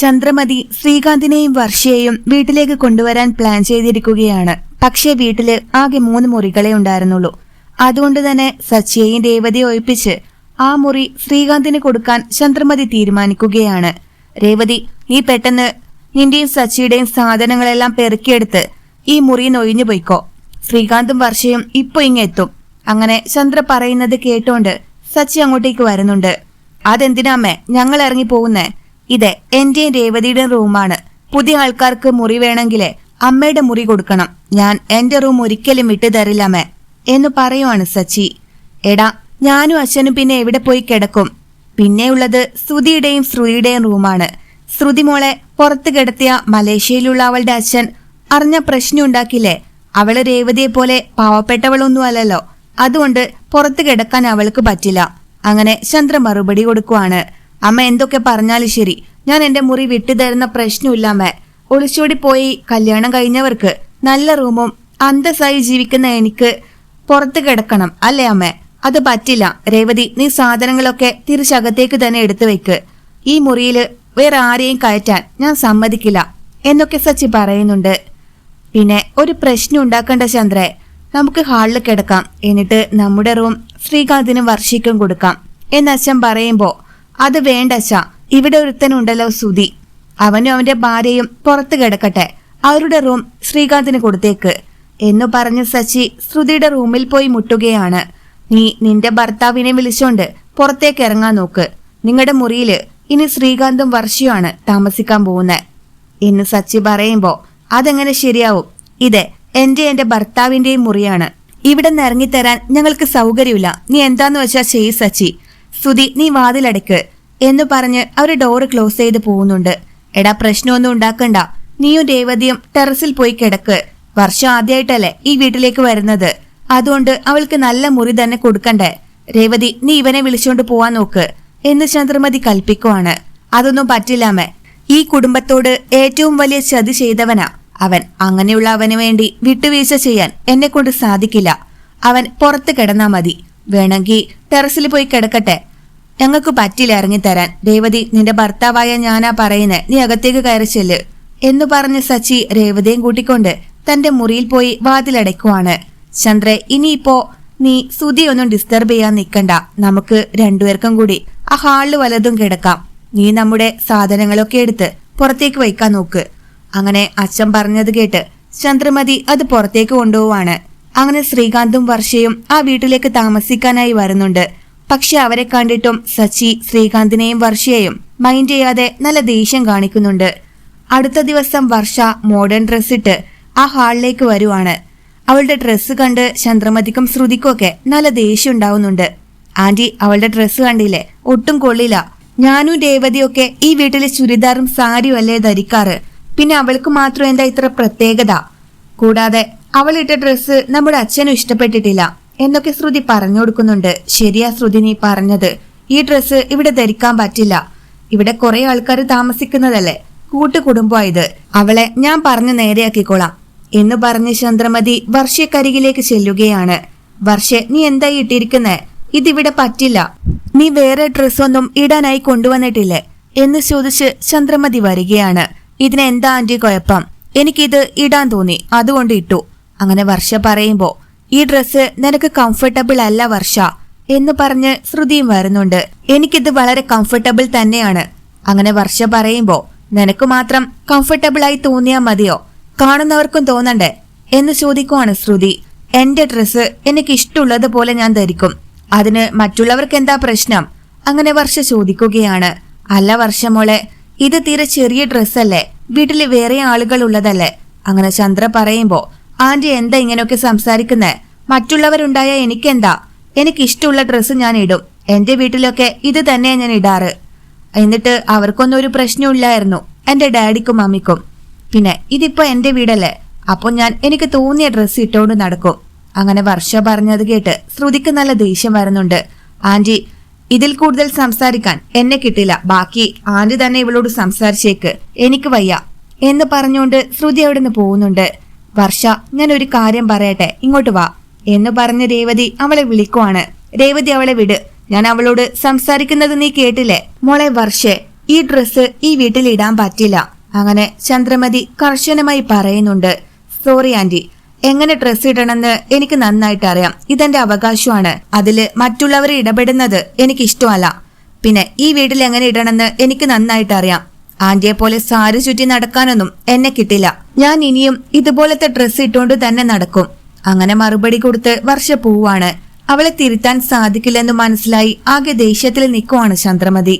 ചന്ദ്രമതി ശ്രീകാന്തിനെയും വർഷയെയും വീട്ടിലേക്ക് കൊണ്ടുവരാൻ പ്ലാൻ ചെയ്തിരിക്കുകയാണ്. പക്ഷേ വീട്ടിൽ ആകെ മൂന്ന് മുറികളെ ഉണ്ടായിരുന്നുള്ളൂ. അതുകൊണ്ട് തന്നെ സച്ചിയെയും രേവതിയെ ഒഴിപ്പിച്ച് ആ മുറി ശ്രീകാന്തിന് കൊടുക്കാൻ ചന്ദ്രമതി തീരുമാനിക്കുകയാണ്. രേവതി നീ പെട്ടെന്ന് നിന്റെയും സച്ചിയുടെയും സാധനങ്ങളെല്ലാം പെറുക്കിയെടുത്ത് ഈ മുറിയിൽ ഒഴിഞ്ഞു പോയിക്കോ. ശ്രീകാന്തും വർഷയും ഇപ്പൊ ഇങ്ങെത്തും അങ്ങനെ ചന്ദ്ര പറയുന്നത് കേട്ടോണ്ട് സച്ചി അങ്ങോട്ടേക്ക് വരുന്നുണ്ട്. അതെന്തിനാമ്മേ ഞങ്ങൾ ഇറങ്ങി പോകുന്നേ? ഇത് എന്റെയും രേവതിയുടെ റൂമാണ്. പുതിയ ആൾക്കാർക്ക് മുറി വേണമെങ്കിലേ അമ്മയുടെ മുറി കൊടുക്കണം. ഞാൻ എന്റെ റൂം ഒരിക്കലും വിട്ടു തരില്ലമ്മേ. എന്ന് പറയുവാണ് സച്ചി. എടാ ഞാനും അച്ഛനും പിന്നെ എവിടെ പോയി കിടക്കും? പിന്നെയുള്ളത് ശ്രുതിയുടെയും ശ്രുതിയുടെയും റൂമാണ്. ശ്രുതി മോളെ പുറത്ത് കിടത്തിയ മലേഷ്യയിലുള്ള അവളുടെ അച്ഛൻ അറിഞ്ഞ പ്രശ്നം ഉണ്ടാക്കില്ലേ? അവൾ രേവതിയെ പോലെ പാവപ്പെട്ടവളൊന്നും അല്ലല്ലോ അതുകൊണ്ട് പുറത്ത് കിടക്കാൻ അവൾക്ക് പറ്റില്ല. അങ്ങനെ ചന്ദ്ര മറുപടി കൊടുക്കുവാണ്. അമ്മ എന്തൊക്കെ പറഞ്ഞാലും ശരി. ഞാൻ എന്റെ മുറി വിട്ടുതരുന്ന പ്രശ്നമില്ല അമ്മ. ഒളിച്ചോടി പോയി കല്യാണം കഴിഞ്ഞവർക്ക് നല്ല റൂമും അന്തസ്സായി ജീവിക്കുന്ന എനിക്ക് പുറത്ത് കിടക്കണം അല്ലേ അമ്മ? അത് പറ്റില്ല. രേവതി നീ സാധനങ്ങളൊക്കെ തിരിച്ചകത്തേക്ക് തന്നെ എടുത്തു വെക്ക്. ഈ മുറിയിൽ വേറെ ആരെയും കയറ്റാൻ ഞാൻ സമ്മതിക്കില്ല എന്നൊക്കെ സച്ചി പറയുന്നുണ്ട്. പിന്നെ ഒരു പ്രശ്നം ഉണ്ടാക്കണ്ട ചന്ദ്രേ. നമുക്ക് ഹാളിൽ കിടക്കാം. എന്നിട്ട് നമ്മുടെ റൂം ശ്രീകാന്തിനും വർഷിക്കും കൊടുക്കാം. എന്നച്ഛൻ പറയുമ്പോ അത് വേണ്ട അച്ഛ ഇവിടെ ഒരുത്തനുണ്ടല്ലോ സുധി. അവനും അവന്റെ ഭാര്യയും പുറത്ത് കിടക്കട്ടെ. അവരുടെ റൂം ശ്രീകാന്തിന് കൊടുത്തേക്ക്. എന്നു പറഞ്ഞ സച്ചി ശ്രുതിയുടെ റൂമിൽ പോയി മുട്ടുകയാണ്. നീ നിന്റെ ഭർത്താവിനെ വിളിച്ചോണ്ട് പുറത്തേക്ക് ഇറങ്ങാൻ നോക്ക്. നിങ്ങളുടെ മുറിയിൽ ഇനി ശ്രീകാന്തും വർഷയുമാണ് താമസിക്കാൻ പോകുന്നത് എന്ന് സച്ചി പറയുമ്പോ അതെങ്ങനെ ശരിയാവും? ഇത് എന്റെ എന്റെ ഭർത്താവിന്റെയും മുറിയാണ്. ഇവിടെ നിന്ന് ഇറങ്ങിത്തരാൻ ഞങ്ങൾക്ക് സൗകര്യമില്ല. നീ എന്താന്ന് വെച്ചാ ചെയ്യ് സച്ചി സുധി നീ വാതിലടയ്ക്ക് എന്ന് പറഞ്ഞ് അവർ ഡോറ് ക്ലോസ് ചെയ്ത് പോകുന്നുണ്ട്. എടാ പ്രശ്നമൊന്നും ഉണ്ടാക്കണ്ട. നീയും രേവതിയും ടെറസിൽ പോയി കിടക്ക്. വർഷം ആദ്യമായിട്ടല്ലേ ഈ വീട്ടിലേക്ക് വരുന്നത്. അതുകൊണ്ട് അവൾക്ക് നല്ല മുറി തന്നെ കൊടുക്കണ്ടേ. രേവതി നീ ഇവനെ വിളിച്ചുകൊണ്ട് പോവാൻ നോക്ക് എന്ന് ചന്ദ്രമതി കൽപ്പിക്കുവാണ്. അതൊന്നും പറ്റില്ലാമേ. ഈ കുടുംബത്തോട് ഏറ്റവും വലിയ ചതി ചെയ്തവനാ അവൻ. അങ്ങനെയുള്ള അവന് വേണ്ടി വിട്ടുവീഴ്ച ചെയ്യാൻ എന്നെ കൊണ്ട് സാധിക്കില്ല. അവൻ പുറത്ത് കിടന്നാ മതി. വേണമെങ്കിൽ ടെറസിൽ പോയി കിടക്കട്ടെ. ഞങ്ങൾക്ക് പറ്റില്ല ഇറങ്ങിത്തരാൻ. രേവതി നിന്റെ ഭർത്താവായ ഞാനാ പറയുന്നത് നീ അകത്തേക്ക് കയറി ചെല്ല്. എന്ന് പറഞ്ഞ് സച്ചി രേവതിയും കൂട്ടിക്കൊണ്ട് തന്റെ മുറിയിൽ പോയി വാതിലടയ്ക്കുവാണ്. ചന്ദ്രെ ഇനിയിപ്പോ നീ സുതിയൊന്നും ഡിസ്റ്റർബ് ചെയ്യാൻ നിൽക്കണ്ട നമുക്ക് രണ്ടുപേർക്കും കൂടി ആ ഹാളിൽ വലതും കിടക്കാം. നീ നമ്മുടെ സാധനങ്ങളൊക്കെ എടുത്ത് പുറത്തേക്ക് വയ്ക്കാൻ നോക്ക്. അങ്ങനെ അച്ഛൻ പറഞ്ഞത് കേട്ട് ചന്ദ്രമതി അത് പുറത്തേക്ക് കൊണ്ടുപോവാണ്. അങ്ങനെ ശ്രീകാന്തും വർഷയും ആ വീട്ടിലേക്ക് താമസിക്കാനായി വരുന്നുണ്ട്. പക്ഷെ അവരെ കണ്ടിട്ടും സച്ചി ശ്രീകാന്തിനെയും വർഷയെയും മൈൻഡ് ചെയ്യാതെ നല്ല ദേഷ്യം കാണിക്കുന്നുണ്ട്. അടുത്ത ദിവസം വർഷ മോഡേൺ ഡ്രസ് ഇട്ട് ആ ഹാളിലേക്ക് വരുവാണ്. അവളുടെ ഡ്രസ്സ് കണ്ട് ചന്ദ്രമതിക്കും ശ്രുതിക്കുമൊക്കെ നല്ല ദേഷ്യം ഉണ്ടാവുന്നുണ്ട്. ആന്റി അവളുടെ ഡ്രസ്സ് കണ്ടില്ലേ? ഒട്ടും കൊള്ളില്ല. ഞാനും രേവതിയൊക്കെ ഈ വീട്ടിലെ ചുരിദാറും സാരിയും അല്ലേ ധരിക്കാറ്? പിന്നെ അവൾക്ക് മാത്രം എന്താ ഇത്ര പ്രത്യേകത? കൂടാതെ അവളിട്ട ഡ്രസ്സ് നമ്മുടെ അച്ഛനും ഇഷ്ടപ്പെട്ടിട്ടില്ല. എന്നൊക്കെ ശ്രുതി പറഞ്ഞു കൊടുക്കുന്നുണ്ട്. ശരിയാ ശ്രുതി നീ പറഞ്ഞത്. ഈ ഡ്രസ്സ് ഇവിടെ ധരിക്കാൻ പറ്റില്ല. ഇവിടെ കുറെ ആൾക്കാർ താമസിക്കുന്നതല്ലേ? കൂട്ടുകുടുംബമായത്. അവളെ ഞാൻ പറഞ്ഞു നേരെയാക്കിക്കോളാം. എന്ന് പറഞ്ഞ് ചന്ദ്രമതി വർഷക്കരികിലേക്ക് ചെല്ലുകയാണ്. വർഷെ നീ എന്തായി ഇട്ടിരിക്കുന്നേ? ഇതിവിടെ പറ്റില്ല. നീ വേറെ ഡ്രസ്സൊന്നും ഇടാനായി കൊണ്ടുവന്നിട്ടില്ലേ? എന്ന് ചോദിച്ച് ചന്ദ്രമതി വരികയാണ്. ഇതിനെന്താ ആന്റി കുഴപ്പം? എനിക്കിത് ഇടാൻ തോന്നി. അതുകൊണ്ട് ഇട്ടു. അങ്ങനെ വർഷ പറയുമ്പോ ഈ ഡ്രസ്സ് നിനക്ക് കംഫർട്ടബിൾ അല്ല വർഷ എന്ന് പറഞ്ഞ് ശ്രുതിയും വരുന്നുണ്ട്. എനിക്കിത് വളരെ കംഫർട്ടബിൾ തന്നെയാണ്. അങ്ങനെ വർഷ പറയുമ്പോ നിനക്ക് മാത്രം കംഫർട്ടബിൾ ആയി തോന്നിയാ മതിയോ? കാണുന്നവർക്കും തോന്നണ്ടേ? എന്ന് ചോദിക്കുവാണ് ശ്രുതി. എന്റെ ഡ്രസ്സ് എനിക്ക് ഇഷ്ടമുള്ളത് പോലെ ഞാൻ ധരിക്കും. അതിന് മറ്റുള്ളവർക്ക് എന്താ പ്രശ്നം? അങ്ങനെ വർഷ ചോദിക്കുകയാണ്. അല്ല വർഷമോളെ ഇത് തീരെ ചെറിയ ഡ്രസ്സല്ലേ? വീട്ടിൽ വേറെ ആളുകൾ ഉള്ളതല്ലേ? അങ്ങനെ ചന്ദ്ര പറയുമ്പോ ആന്റി എന്താ ഇങ്ങനെയൊക്കെ സംസാരിക്കുന്നേ? മറ്റുള്ളവരുണ്ടായ എനിക്കെന്താ? എനിക്ക് ഇഷ്ടമുള്ള ഡ്രസ്സ് ഞാൻ ഇടും എന്റെ വീട്ടിലൊക്കെ ഇത് തന്നെയാ ഞാൻ ഇടാറ്. എന്നിട്ട് അവർക്കൊന്നും ഒരു പ്രശ്നമില്ലായിരുന്നു എന്റെ ഡാഡിക്കും മമ്മിക്കും. പിന്നെ ഇതിപ്പോ എന്റെ വീടല്ലേ? അപ്പൊ ഞാൻ എനിക്ക് തോന്നിയ ഡ്രസ്സ് ഇട്ടോണ്ട് നടക്കും. അങ്ങനെ വർഷ പറഞ്ഞത് കേട്ട് ശ്രുതിക്ക് നല്ല ദേഷ്യം വരുന്നുണ്ട്. ആന്റി ഇതിൽ കൂടുതൽ സംസാരിക്കാൻ എന്നെ കിട്ടില്ല. ബാക്കി ആന്റി തന്നെ ഇവളോട് സംസാരിച്ചേക്ക്. എനിക്ക് വയ്യ. എന്ന് പറഞ്ഞുകൊണ്ട് ശ്രുതി അവിടുന്ന് പോകുന്നുണ്ട്. വർഷ ഞാൻ ഒരു കാര്യം പറയട്ടെ. ഇങ്ങോട്ട് വാ. എന്ന് പറഞ്ഞ് രേവതി അവളെ വിളിക്കുവാണ്. രേവതി അവളെ വിട്. ഞാൻ അവളോട് സംസാരിക്കുന്നത് നീ കേട്ടില്ലേ? മോളെ വർഷേ ഈ ഡ്രസ്സ് ഈ വീട്ടിൽ ഇടാൻ പറ്റില്ല. അങ്ങനെ ചന്ദ്രമതി കർശനമായി പറയുന്നുണ്ട്. Sorry aunty. എങ്ങനെ ഡ്രസ്സ് ഇടണമെന്ന് എനിക്ക് നന്നായിട്ട് അറിയാം. ഇതെന്റെ അവകാശമാണ്. അതിൽ മറ്റുള്ളവർ ഇടപെടുന്നത് എനിക്ക് ഇഷ്ടമല്ല പിന്നെ ഈ വീട്ടിൽ എങ്ങനെ ഇടണമെന്ന് എനിക്ക് നന്നായിട്ട് അറിയാം. ആന്റിയെ പോലെ സാരി ചുറ്റി നടക്കാനൊന്നും എന്നെ കിട്ടില്ല. ഞാൻ ഇനിയും ഇതുപോലത്തെ ഡ്രസ് ഇട്ടുകൊണ്ട് തന്നെ നടക്കും. അങ്ങനെ മറുപടി കൊടുത്ത് വർഷ പോവാണ്. അവളെ തിരുത്താൻ സാധിക്കില്ലെന്ന് മനസ്സിലായി ആകെ ദേഷ്യത്തിൽ നിൽക്കുവാണ് ചന്ദ്രമതി.